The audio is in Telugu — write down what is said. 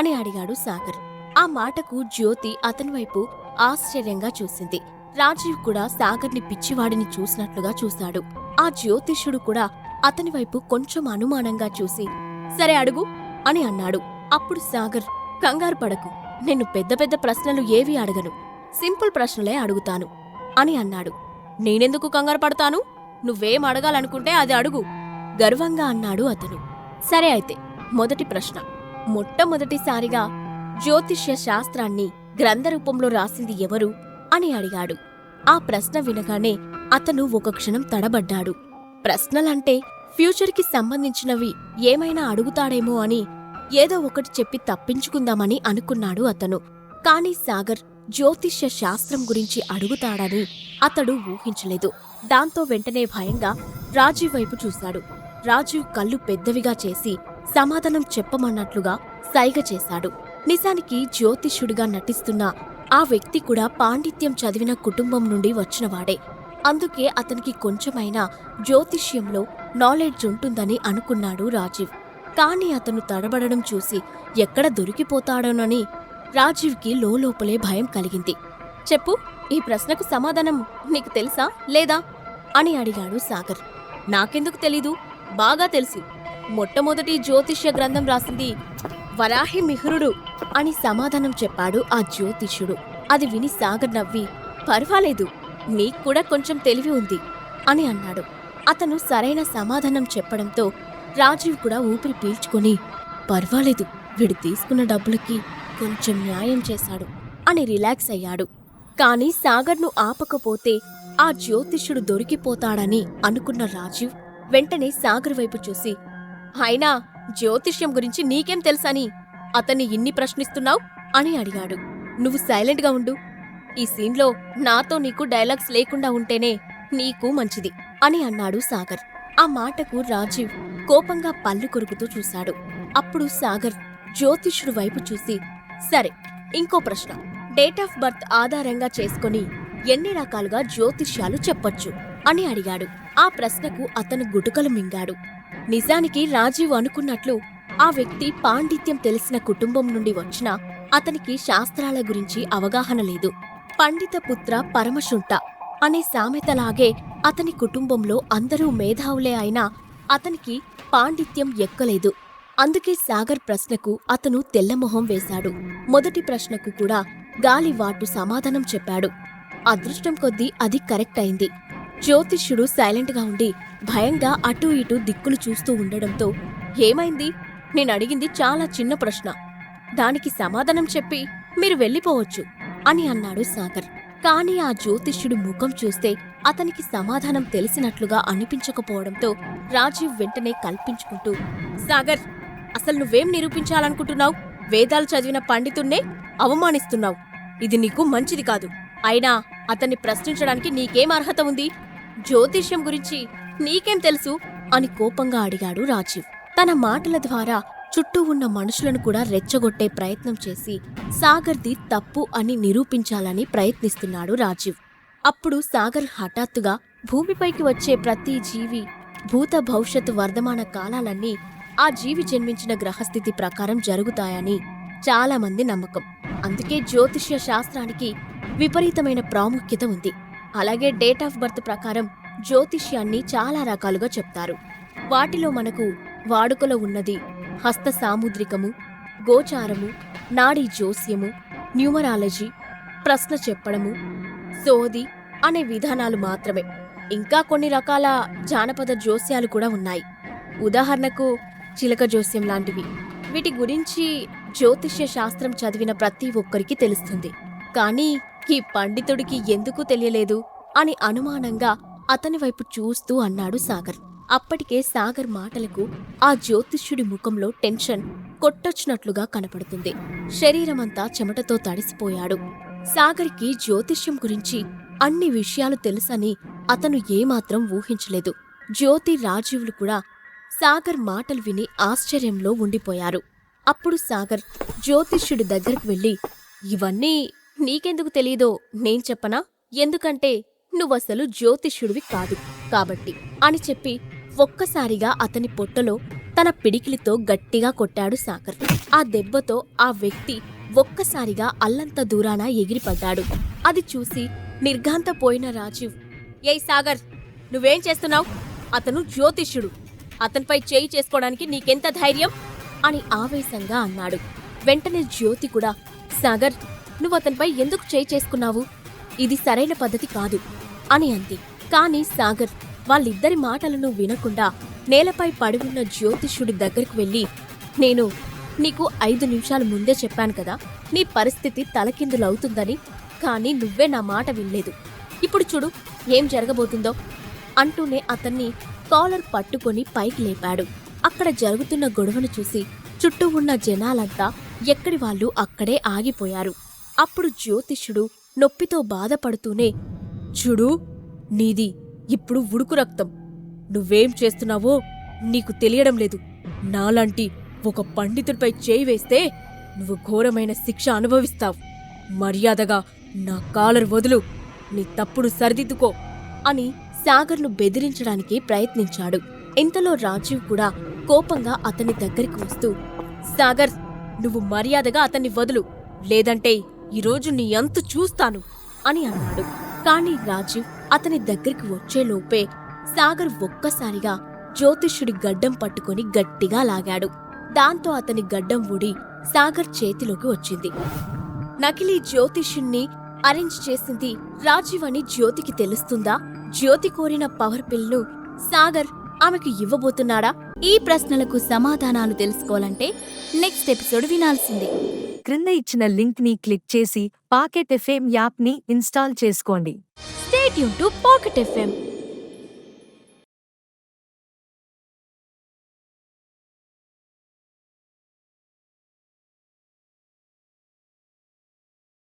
అని అడిగాడు సాగర్. ఆ మాటకు జ్యోతి అతని వైపు ఆశ్చర్యంగా చూసింది. రాజీవ్ కూడా సాగర్ని పిచ్చివాడిని చూసినట్లుగా చూశాడు. ఆ జ్యోతిష్యుడు కూడా అతని వైపు కొంచెం అనుమానంగా చూసి సరే అడుగు అని అన్నాడు. అప్పుడు సాగర్ కంగారు పడకు. నిన్ను పెద్ద పెద్ద ప్రశ్నలు ఏవి అడగను. సింపుల్ ప్రశ్నలే అడుగుతాను అని అన్నాడు. నేనెందుకు కంగారు పడతాను? నువ్వేం అడగాలనుకుంటే అది అడుగు గర్వంగా అన్నాడు అతను. సరే అయితే మొదటి ప్రశ్న. మొట్టమొదటిసారిగా జ్యోతిష్య శాస్త్రాన్ని గ్రంథరూపంలో రాసింది ఎవరు అని అడిగాడు. ఆ ప్రశ్న వినగానే అతను ఒక క్షణం తడబడ్డాడు. ప్రశ్నలంటే ఫ్యూచర్కి సంబంధించినవి ఏమైనా అడుగుతాడేమో అని ఏదో ఒకటి చెప్పి తప్పించుకుందామని అనుకున్నాడు అతను. కాని సాగర్ జ్యోతిష్య శాస్త్రం గురించి అడుగుతాడని అతడు ఊహించలేదు. దాంతో వెంటనే భయంగా రాజీవ్ వైపు చూశాడు. రాజీవ్ కళ్ళు పెద్దవిగా చేసి సమాధానం చెప్పమన్నట్లుగా సైగ చేశాడు. నిజానికి జ్యోతిష్యుడిగా నటిస్తున్న ఆ వ్యక్తి కూడా పాండిత్యం చదివిన కుటుంబం నుండి వచ్చినవాడే. అందుకే అతనికి కొంచెమైనా జ్యోతిష్యంలో నాలెడ్జ్ ఉంటుందని అనుకున్నాడు రాజీవ్. కాని అతను తడబడడం చూసి ఎక్కడ దొరికిపోతాడోనని రాజీవ్కి లోపలే భయం కలిగింది. చెప్పు ఈ ప్రశ్నకు సమాధానం నీకు తెలుసా లేదా? అని అడిగాడు సాగర్. నాకెందుకు తెలీదు బాగా తెలుసు. మొట్టమొదటి జ్యోతిష్య గ్రంథం రాసింది వరాహి మిహురుడు అని సమాధానం చెప్పాడు ఆ జ్యోతిష్యుడు. అది విని సాగర్ నవ్వి పర్వాలేదు నీకు కూడా కొంచెం తెలివి ఉంది అని అన్నాడు. అతను సరైన సమాధానం చెప్పడంతో రాజీవ్ కూడా ఊపిరి పీల్చుకొని పర్వాలేదు వీడు తీసుకున్న డబ్బులకి కొంచెం న్యాయం చేశాడు అని రిలాక్స్ అయ్యాడు. కాని సాగర్ను ఆపకపోతే ఆ జ్యోతిష్యుడు దొరికిపోతాడని అనుకున్న రాజీవ్ వెంటనే సాగర్ వైపు చూసి అయినా జ్యోతిష్యం గురించి నీకేం తెలుసని అతన్ని ఇన్ని ప్రశ్నిస్తున్నావు అని అడిగాడు. నువ్వు సైలెంట్గా ఉండు. ఈ సీన్లో నాతో నీకు డైలాగ్స్ లేకుండా ఉంటేనే నీకు మంచిది అని అన్నాడు సాగర్. ఆ మాటకు రాజీవ్ కోపంగా పళ్ళు కొరుకుతూ చూశాడు. అప్పుడు సాగర్ జ్యోతిష్యుడు వైపు చూసి సరే ఇంకో ప్రశ్న. డేట్ ఆఫ్ బర్త్ ఆధారంగా చేసుకొని ఎన్ని రకాలుగా జ్యోతిష్యాలు చెప్పొచ్చు? అని అడిగాడు. ఆ ప్రశ్నకు అతను గుటుకలు మింగాడు. నిజానికి రాజీవ్ అనుకున్నట్లు ఆ వ్యక్తి పాండిత్యం తెలిసిన కుటుంబం నుండి వచ్చినా అతనికి శాస్త్రాల గురించి అవగాహన లేదు. పండిత పుత్ర పరమశుంఠ అనే సామెతలాగే అతని కుటుంబంలో అందరూ మేధావులే అయినా అతనికి పాండిత్యం ఎక్కలేదు. అందుకే సాగర్ ప్రశ్నకు అతను తెల్లమొహం వేశాడు. మొదటి ప్రశ్నకు కూడా గాలివాటు సమాధానం చెప్పాడు. అదృష్టం కొద్దీ అది కరెక్ట్ అయింది. జ్యోతిష్యుడు సైలెంట్గా ఉండి భయంగా అటూ ఇటూ దిక్కులు చూస్తూ ఉండడంతో ఏమైంది? నేను అడిగింది చాలా చిన్న ప్రశ్న. దానికి సమాధానం చెప్పి మీరు వెళ్ళిపోవచ్చు అని అన్నాడు సాగర్. కాని ఆ జ్యోతిష్యుడి ముఖం చూస్తే అతనికి సమాధానం తెలిసినట్లుగా అనిపించకపోవడంతో రాజీవ్ వెంటనే కల్పించుకుంటూ సాగర్ అసలు నువ్వేం నిరూపించాలనుకుంటున్నావు? వేదాలు చదివిన పండితున్నే అవమానిస్తున్నావు. ఇది నీకు మంచిది కాదు. అయినా అతన్ని ప్రశ్నించడానికి నీకేం అర్హత ఉంది? జ్యోతిష్యం గురించి నీకేం తెలుసు? అని కోపంగా అడిగాడు రాజీవ్. తన మాటల ద్వారా చుట్టూ ఉన్న మనుషులను కూడా రెచ్చగొట్టే ప్రయత్నం చేసి సాగర్ది తప్పు అని నిరూపించాలని ప్రయత్నిస్తున్నాడు రాజీవ్. అప్పుడు సాగర్ హఠాత్తుగా భూమిపైకి వచ్చే ప్రతి జీవి భూత భవిష్యత్తు వర్ధమాన కాలాలన్నీ ఆ జీవి జన్మించిన గ్రహస్థితి ప్రకారం జరుగుతాయని చాలామంది నమ్మకం. అందుకే జ్యోతిష్య శాస్త్రానికి విపరీతమైన ప్రాముఖ్యత ఉంది. అలాగే డేట్ ఆఫ్ బర్త్ ప్రకారం జ్యోతిష్యాన్ని చాలా రకాలుగా చెప్తారు. వాటిలో మనకు వాడుకలో ఉన్నది హస్త సాముద్రికము గోచారము నాడీ జోస్యము న్యూమరాలజీ ప్రశ్న చెప్పడము సోది అనే విధానాలు మాత్రమే. ఇంకా కొన్ని రకాల జానపద జోస్యాలు కూడా ఉన్నాయి. ఉదాహరణకు చిలక జోస్యం లాంటివి. వీటి గురించి జ్యోతిష్య శాస్త్రం చదివిన ప్రతి ఒక్కరికి తెలుస్తుంది. కానీ ఈ పండితుడికి ఎందుకు తెలియలేదు? అని అనుమానంగా అతని వైపు చూస్తూ అన్నాడు సాగర్. అప్పటికే సాగర్ మాటలకు ఆ జ్యోతిష్యుడి ముఖంలో టెన్షన్ కొట్టొచ్చినట్లుగా కనపడుతుంది. శరీరమంతా చెమటతో తడిసిపోయాడు. సాగర్కి జ్యోతిష్యం గురించి అన్ని విషయాలు తెలుసని అతను ఏమాత్రం ఊహించలేదు. జ్యోతి రాజీవులు కూడా సాగర్ మాటలు విని ఆశ్చర్యంలో ఉండిపోయారు. అప్పుడు సాగర్ జ్యోతిష్యుడి దగ్గరికి వెళ్ళి ఇవన్నీ నీకెందుకు తెలీదో నేను చెప్పనా? ఎందుకంటే నువ్వసలు జ్యోతిష్యుడివి కాదు. కాబట్టి అని చెప్పి ఒక్కసారిగా అతని పొట్టలో తన పిడికిలితో గట్టిగా కొట్టాడు సాగర్. ఆ దెబ్బతో ఆ వ్యక్తి ఒక్కసారిగా అల్లంత దూరాన ఎగిరిపడ్డాడు. అది చూసి నిర్ఘాంతపోయిన రాజీవ్ ఏయ్ సాగర్ నువ్వేం చేస్తున్నావు? అతను జ్యోతిష్యుడు. అతనిపై చేయి చేసుకోవడానికి నీకెంత ధైర్యం? అని ఆవేశంగా అన్నాడు. వెంటనే జ్యోతి కూడా సాగర్ నువ్వు అతనిపై ఎందుకు చేయి చేసుకున్నావు? ఇది సరైన పద్ధతి కాదు అని అంది. కాని సాగర్ వాళ్ళిద్దరి మాటలను వినకుండా నేలపై పడి జ్యోతిష్యుడి దగ్గరికి వెళ్ళి నేను నీకు ఐదు నిమిషాల ముందే చెప్పాను కదా నీ పరిస్థితి తలకిందులవుతుందని కానీ నువ్వే నా మాట వినలేదు. ఇప్పుడు చూడు ఏం జరగబోతుందో అంటూనే అతన్ని కాలర్ పట్టుకొని పైకి లేపాడు. అక్కడ జరుగుతున్న గొడవను చూసి చుట్టూ ఉన్న జనాలంతా ఎక్కడి వాళ్ళు అక్కడే ఆగిపోయారు. అప్పుడు జ్యోతిష్యుడు నొప్పితో బాధపడుతూనే చూడు నీది ఇప్పుడు ఉడుకు రక్తం. నువ్వేం చేస్తున్నావో నీకు తెలియడం లేదు. నాలాంటి ఒక పండితుడిపై చేయి వేస్తే నువ్వు ఘోరమైన శిక్ష అనుభవిస్తావు. మర్యాదగా నా కాలర్ వదులు నీ తప్పుడు సరిదిద్దుకో అని సాగర్ను బెదిరించడానికి ప్రయత్నించాడు. ఇంతలో రాజీవ్ కూడా కోపంగా అతని దగ్గరికి వస్తూ సాగర్ నువ్వు మర్యాదగా అతన్ని వదులు. లేదంటే ఈరోజు నీ అంతు చూస్తాను అని అన్నాడు. కాని రాజీవ్ అతని దగ్గరికి వచ్చేలోపే సాగర్ ఒక్కసారిగా జ్యోతిష్యుడి గడ్డం పట్టుకొని గట్టిగా లాగాడు. దాంతో అతని గడ్డం ఊడి సాగర్ చేతిలోకి వచ్చింది. నకిలీ జ్యోతిష్యుణ్ణి అరేంజ్ చేసింది రాజీవ్ అని జ్యోతికి తెలుస్తుందా? జ్యోతి కోరిన పవర్ పిల్ను సాగర్ ఆమెకు ఇవ్వబోతున్నాడా? ఈ ప్రశ్నలకు సమాధానాలు తెలుసుకోవాలంటే నెక్స్ట్ ఎపిసోడ్ వినాల్సిందే. క్రింద ఇచ్చిన లింక్ని క్లిక్ చేసి పాకెట్ ఎఫ్ఎం యాప్ని ఇన్స్టాల్ చేసుకోండి. స్టేట్ యూన్ టు పాకెట్ ఎఫ్ఎం